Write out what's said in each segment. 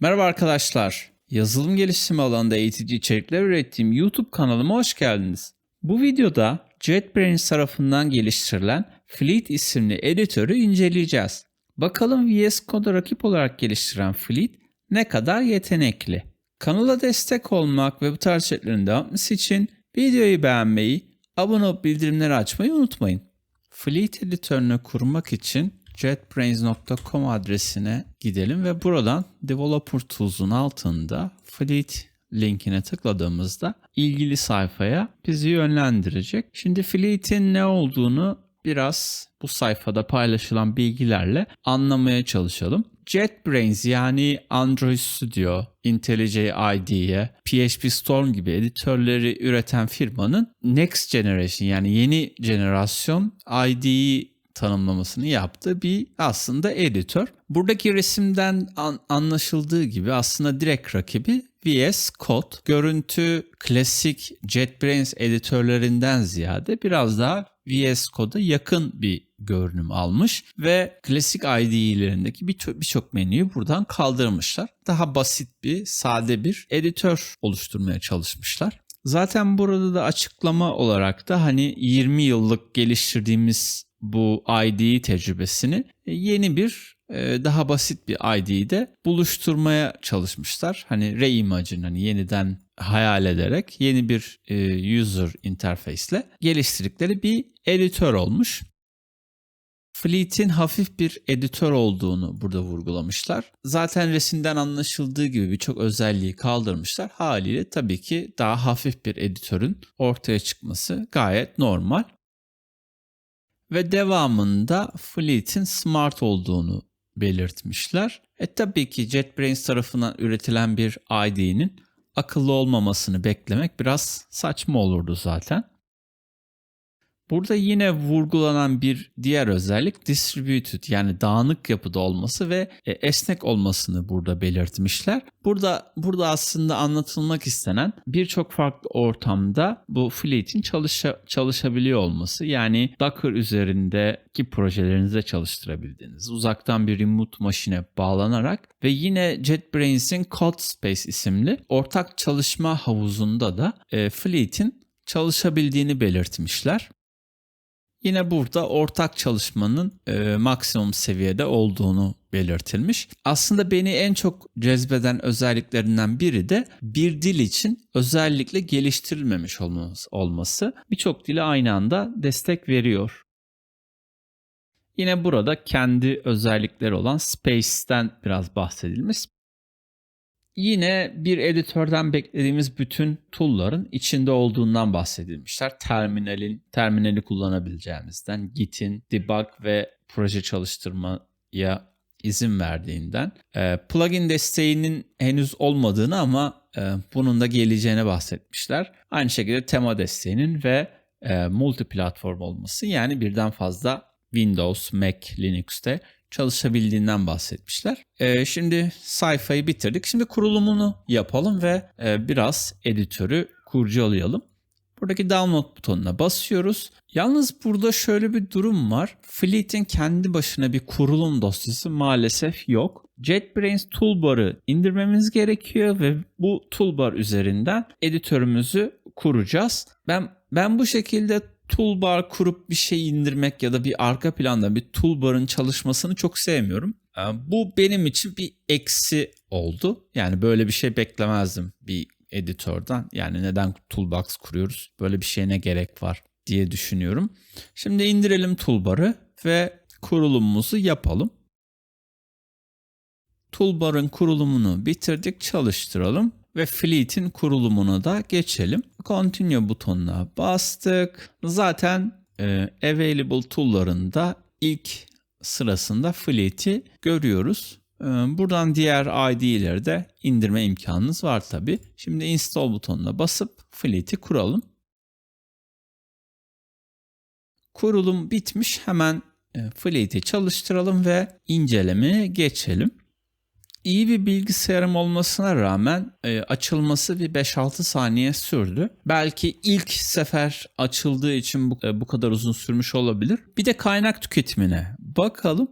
Merhaba arkadaşlar. Yazılım geliştirme alanında eğitici içerikler ürettiğim YouTube kanalıma hoş geldiniz. Bu videoda JetBrains tarafından geliştirilen Fleet isimli editörü inceleyeceğiz. Bakalım VS Code'a rakip olarak geliştiren Fleet ne kadar yetenekli. Kanala destek olmak ve bu tarz içeriklerin devam etmesi için videoyu beğenmeyi, abone olup bildirimleri açmayı unutmayın. Fleet editörünü kurmak için jetbrains.com adresine gidelim ve buradan Developer Tools'un altında Fleet linkine tıkladığımızda ilgili sayfaya bizi yönlendirecek. Şimdi Fleet'in ne olduğunu biraz bu sayfada paylaşılan bilgilerle anlamaya çalışalım. JetBrains yani Android Studio, IntelliJ IDE, PHP Storm gibi editörleri üreten firmanın Next Generation yani yeni jenerasyon IDE tanımlamasını yaptığı bir aslında editör. Buradaki resimden an- anlaşıldığı gibi aslında direkt rakibi VS Code. Görüntü klasik JetBrains editörlerinden ziyade biraz daha VS Code'a yakın bir görünüm almış ve klasik IDE'lerindeki birçok menüyü buradan kaldırmışlar. Daha basit bir, sade bir editör oluşturmaya çalışmışlar. Zaten burada da açıklama olarak da hani 20 yıllık geliştirdiğimiz bu IDE tecrübesini yeni bir e, daha basit bir IDE'de buluşturmaya çalışmışlar. Hani reimagine'ı hani yeniden hayal ederek yeni bir e, user interface ile geliştirdikleri bir editör olmuş. Fleet'in hafif bir editör olduğunu burada vurgulamışlar. Zaten resimden anlaşıldığı gibi birçok özelliği kaldırmışlar. Haliyle tabii ki daha hafif bir editörün ortaya çıkması gayet normal. Ve devamında Fleet'in smart olduğunu belirtmişler. E tabii ki JetBrains tarafından üretilen bir IDE'nin akıllı olmamasını beklemek biraz saçma olurdu zaten. Burada yine vurgulanan bir diğer özellik distributed yani dağınık yapıda olması ve e, esnek olmasını burada belirtmişler. Burada burada aslında anlatılmak istenen birçok farklı ortamda bu Fleet'in çalışa, çalışabiliyor olması. Yani Docker üzerindeki projelerinizde çalıştırabildiğiniz, uzaktan bir remote maşine bağlanarak ve yine JetBrains'in CodeSpace isimli ortak çalışma havuzunda da e, Fleet'in çalışabildiğini belirtmişler. Yine burada ortak çalışmanın e, maksimum seviyede olduğunu belirtilmiş. Aslında beni en çok cezbeden özelliklerinden biri de bir dil için özellikle geliştirilmemiş olması. Birçok dile aynı anda destek veriyor. Yine burada kendi özellikleri olan Space'ten biraz bahsedilmiş. Yine bir editörden beklediğimiz bütün tool'ların içinde olduğundan bahsedilmişler. Terminalin, terminali kullanabileceğimizden, Git'in debug ve proje çalıştırmaya izin verdiğinden, e, plugin desteğinin henüz olmadığını ama e, bunun da geleceğine bahsetmişler. Aynı şekilde tema desteğinin ve e, multi platform olması yani birden fazla Windows, Mac, Linux'te çalışabildiğinden bahsetmişler. Ee, şimdi sayfayı bitirdik. Şimdi kurulumunu yapalım ve e, biraz editörü kurcalayalım. Buradaki download butonuna basıyoruz. Yalnız burada şöyle bir durum var. Fleet'in kendi başına bir kurulum dosyası maalesef yok. JetBrains toolbar'ı indirmemiz gerekiyor ve bu toolbar üzerinden editörümüzü kuracağız. Ben ben bu şekilde toolbar kurup bir şey indirmek ya da bir arka planda bir toolbar'ın çalışmasını çok sevmiyorum. Ee, bu benim için bir eksi oldu. Yani böyle bir şey beklemezdim bir editörden. Yani neden toolbox kuruyoruz? Böyle bir şeye ne gerek var diye düşünüyorum. Şimdi indirelim toolbar'ı ve kurulumumuzu yapalım. Toolbar'ın kurulumunu bitirdik, çalıştıralım ve Fleet'in kurulumuna da geçelim. Continue butonuna bastık. Zaten e, Available Tool'larında ilk sırasında Fleet'i görüyoruz. E, buradan diğer ID'leri de indirme imkanınız var tabi. Şimdi Install butonuna basıp Fleet'i kuralım. Kurulum bitmiş. Hemen e, Fleet'i çalıştıralım ve incelemeye geçelim iyi bir bilgisayarım olmasına rağmen e, açılması bir 5-6 saniye sürdü. Belki ilk sefer açıldığı için bu, e, bu kadar uzun sürmüş olabilir. Bir de kaynak tüketimine bakalım.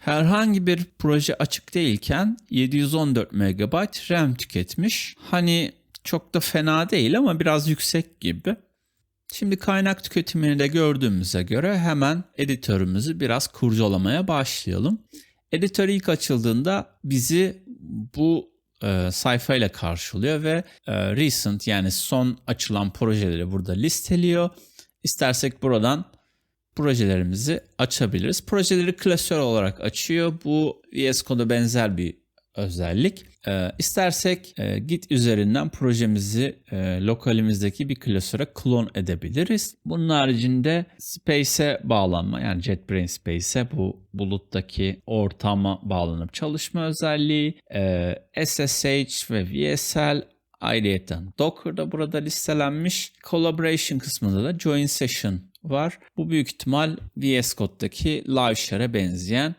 herhangi bir proje açık değilken 714 MB RAM tüketmiş. Hani çok da fena değil ama biraz yüksek gibi. Şimdi kaynak tüketimini de gördüğümüze göre hemen editörümüzü biraz kurcalamaya başlayalım. Editör ilk açıldığında bizi bu e, sayfayla karşılıyor ve e, recent yani son açılan projeleri burada listeliyor. İstersek buradan projelerimizi açabiliriz. Projeleri klasör olarak açıyor. Bu VS Code'a benzer bir özellik. E, istersek e, Git üzerinden projemizi e, lokalimizdeki bir klasöre klon edebiliriz. Bunun haricinde Space'e bağlanma yani JetBrains Space'e bu buluttaki ortama bağlanıp çalışma özelliği, e, SSH ve VSL ayrıyeten Docker'da burada listelenmiş. Collaboration kısmında da Join Session var. Bu büyük ihtimal VS Code'daki LiveShare'e benzeyen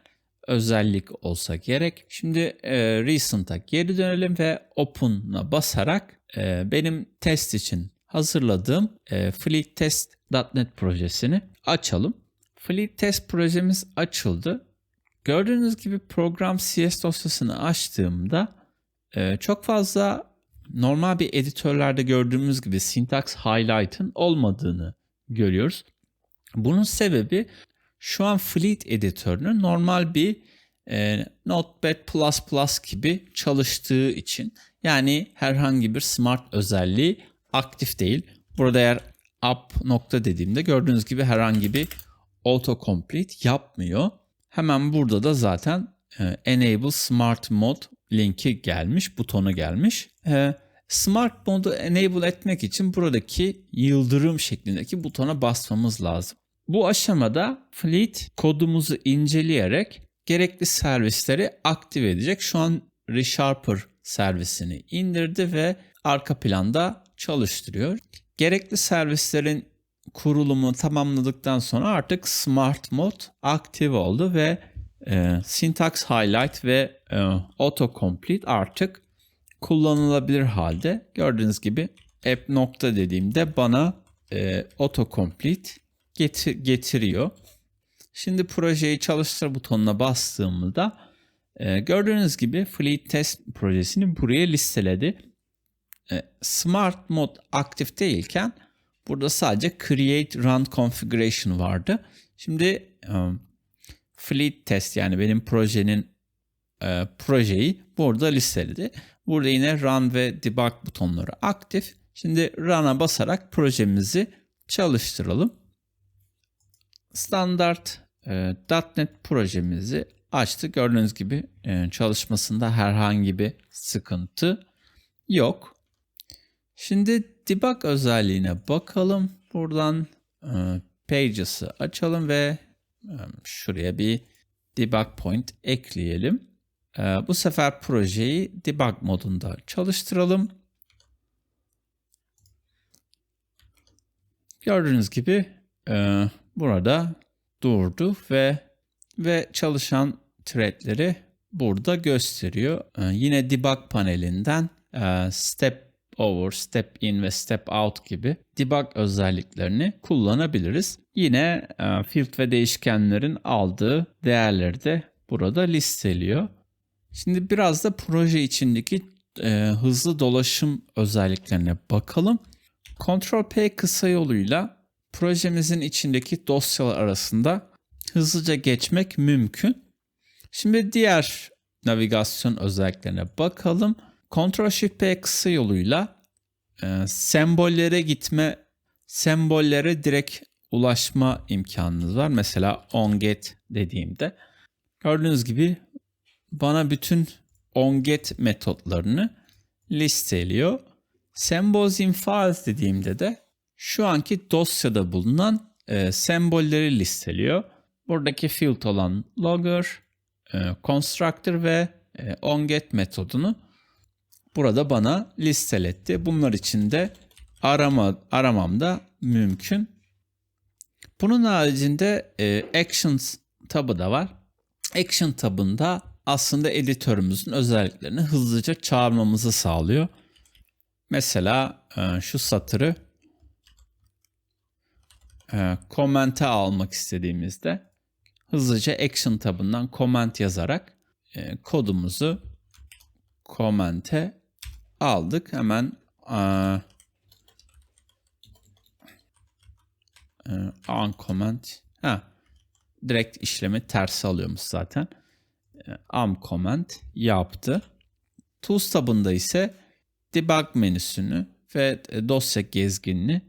özellik olsa gerek. Şimdi e, Recent'a geri dönelim ve Open'a basarak e, benim test için hazırladığım e, Fleet Test.NET projesini açalım. Fleet Test projemiz açıldı. Gördüğünüz gibi program CS dosyasını açtığımda e, çok fazla normal bir editörlerde gördüğümüz gibi syntax highlight'ın olmadığını görüyoruz. Bunun sebebi şu an Fleet editörünün normal bir e, Notepad++ gibi çalıştığı için yani herhangi bir smart özelliği aktif değil. Burada eğer up nokta dediğimde gördüğünüz gibi herhangi bir autocomplete yapmıyor. Hemen burada da zaten e, enable smart mode linki gelmiş, butonu gelmiş. E, smart mode'u enable etmek için buradaki yıldırım şeklindeki butona basmamız lazım. Bu aşamada Fleet kodumuzu inceleyerek gerekli servisleri aktive edecek. Şu an ReSharper servisini indirdi ve arka planda çalıştırıyor. Gerekli servislerin kurulumu tamamladıktan sonra artık Smart Mode aktif oldu ve e, Syntax Highlight ve e, Autocomplete artık kullanılabilir halde. Gördüğünüz gibi app nokta dediğimde bana e, Autocomplete getir, getiriyor. Şimdi projeyi çalıştır butonuna bastığımda e, gördüğünüz gibi Fleet Test projesini buraya listeledi. E, Smart Mode aktif değilken burada sadece Create Run Configuration vardı. Şimdi e, Fleet Test yani benim projenin e, projeyi burada listeledi. Burada yine Run ve Debug butonları aktif. Şimdi Run'a basarak projemizi çalıştıralım standart e, .NET projemizi açtık. Gördüğünüz gibi e, çalışmasında herhangi bir sıkıntı yok. Şimdi debug özelliğine bakalım. Buradan e, Pages'ı açalım ve e, şuraya bir debug point ekleyelim. E, bu sefer projeyi debug modunda çalıştıralım. Gördüğünüz gibi e, burada durdu ve ve çalışan threadleri burada gösteriyor. Ee, yine debug panelinden e, step over, step in ve step out gibi debug özelliklerini kullanabiliriz. Yine e, field ve değişkenlerin aldığı değerleri de burada listeliyor. Şimdi biraz da proje içindeki e, hızlı dolaşım özelliklerine bakalım. Ctrl P kısa yoluyla projemizin içindeki dosyalar arasında hızlıca geçmek mümkün. Şimdi diğer navigasyon özelliklerine bakalım. Ctrl Shift P kısa yoluyla e, sembollere gitme, sembollere direkt ulaşma imkanınız var. Mesela onGet dediğimde gördüğünüz gibi bana bütün onGet metotlarını listeliyor. Symbols in files dediğimde de şu anki dosyada bulunan e, sembolleri listeliyor. Buradaki field olan logger, e, constructor ve e, onGet metodunu burada bana listeletti. Bunlar için de arama, aramam da mümkün. Bunun haricinde e, Actions tabı da var. Action tabında aslında editörümüzün özelliklerini hızlıca çağırmamızı sağlıyor. Mesela e, şu satırı e, komente almak istediğimizde hızlıca Action tabından comment yazarak e, kodumuzu comment'e aldık. Hemen aa, e, uncomment ha, direkt işlemi tersi alıyormuş zaten. E, uncomment yaptı. Tools tabında ise debug menüsünü ve e, dosya gezginini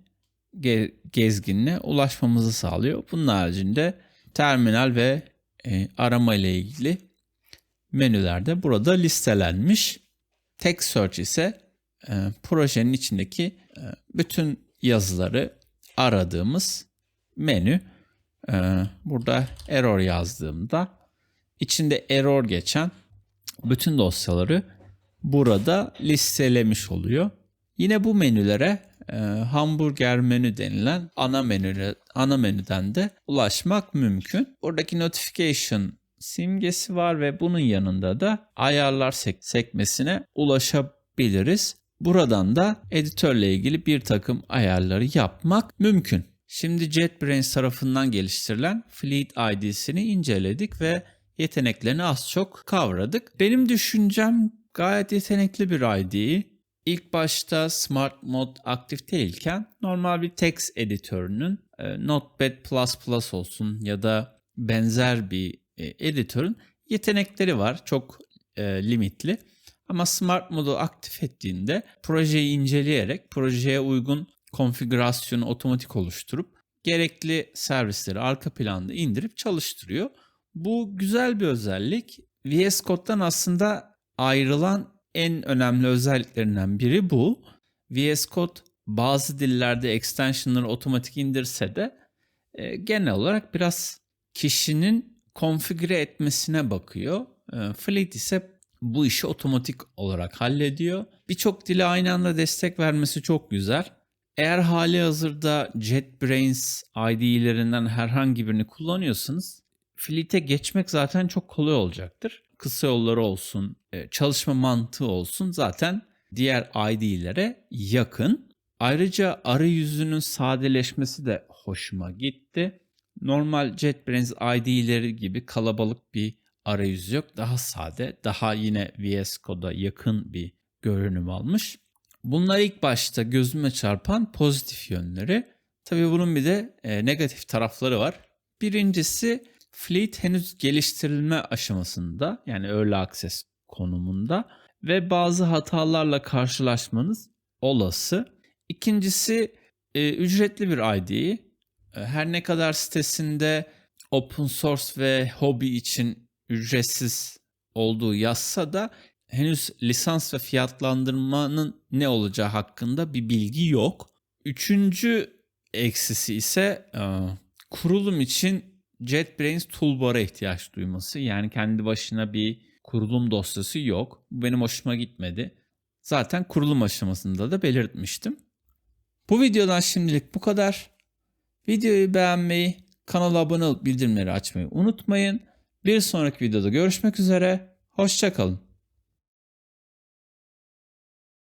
ge- gezginine ulaşmamızı sağlıyor. Bunun haricinde terminal ve e, arama ile ilgili menülerde burada listelenmiş. Text Search ise e, projenin içindeki e, bütün yazıları aradığımız menü. E, burada error yazdığımda içinde error geçen bütün dosyaları burada listelemiş oluyor. Yine bu menülere e, hamburger menü denilen ana menü ana menüden de ulaşmak mümkün. Buradaki notification simgesi var ve bunun yanında da ayarlar sek- sekmesine ulaşabiliriz. Buradan da editörle ilgili bir takım ayarları yapmak mümkün. Şimdi JetBrains tarafından geliştirilen Fleet ID'sini inceledik ve yeteneklerini az çok kavradık. Benim düşüncem gayet yetenekli bir ID. İlk başta Smart Mode aktif değilken normal bir text editörünün e, Notepad++ olsun ya da benzer bir e, editörün yetenekleri var. Çok e, limitli. Ama Smart Mode'u aktif ettiğinde projeyi inceleyerek projeye uygun konfigürasyonu otomatik oluşturup gerekli servisleri arka planda indirip çalıştırıyor. Bu güzel bir özellik. VS Code'dan aslında ayrılan en önemli özelliklerinden biri bu. VS Code bazı dillerde extensionları otomatik indirse de e, genel olarak biraz kişinin konfigüre etmesine bakıyor. E, Fleet ise bu işi otomatik olarak hallediyor. Birçok dile aynı anda destek vermesi çok güzel. Eğer hali hazırda JetBrains IDE'lerinden herhangi birini kullanıyorsanız Fleet'e geçmek zaten çok kolay olacaktır. Kısa yolları olsun, e, çalışma mantığı olsun zaten diğer IDE'lere yakın. Ayrıca arayüzünün sadeleşmesi de hoşuma gitti. Normal JetBrains IDE'leri gibi kalabalık bir arayüz yok. Daha sade, daha yine VS Code'a yakın bir görünüm almış. Bunlar ilk başta gözüme çarpan pozitif yönleri. Tabii bunun bir de e, negatif tarafları var. Birincisi Fleet henüz geliştirilme aşamasında yani early access konumunda ve bazı hatalarla karşılaşmanız olası. İkincisi e, ücretli bir ID. E, her ne kadar sitesinde open source ve hobi için ücretsiz olduğu yazsa da henüz lisans ve fiyatlandırmanın ne olacağı hakkında bir bilgi yok. Üçüncü eksisi ise e, kurulum için JetBrains toolbar'a ihtiyaç duyması. Yani kendi başına bir kurulum dosyası yok. Bu benim hoşuma gitmedi. Zaten kurulum aşamasında da belirtmiştim. Bu videodan şimdilik bu kadar. Videoyu beğenmeyi, kanala abone olup bildirimleri açmayı unutmayın. Bir sonraki videoda görüşmek üzere. Hoşçakalın.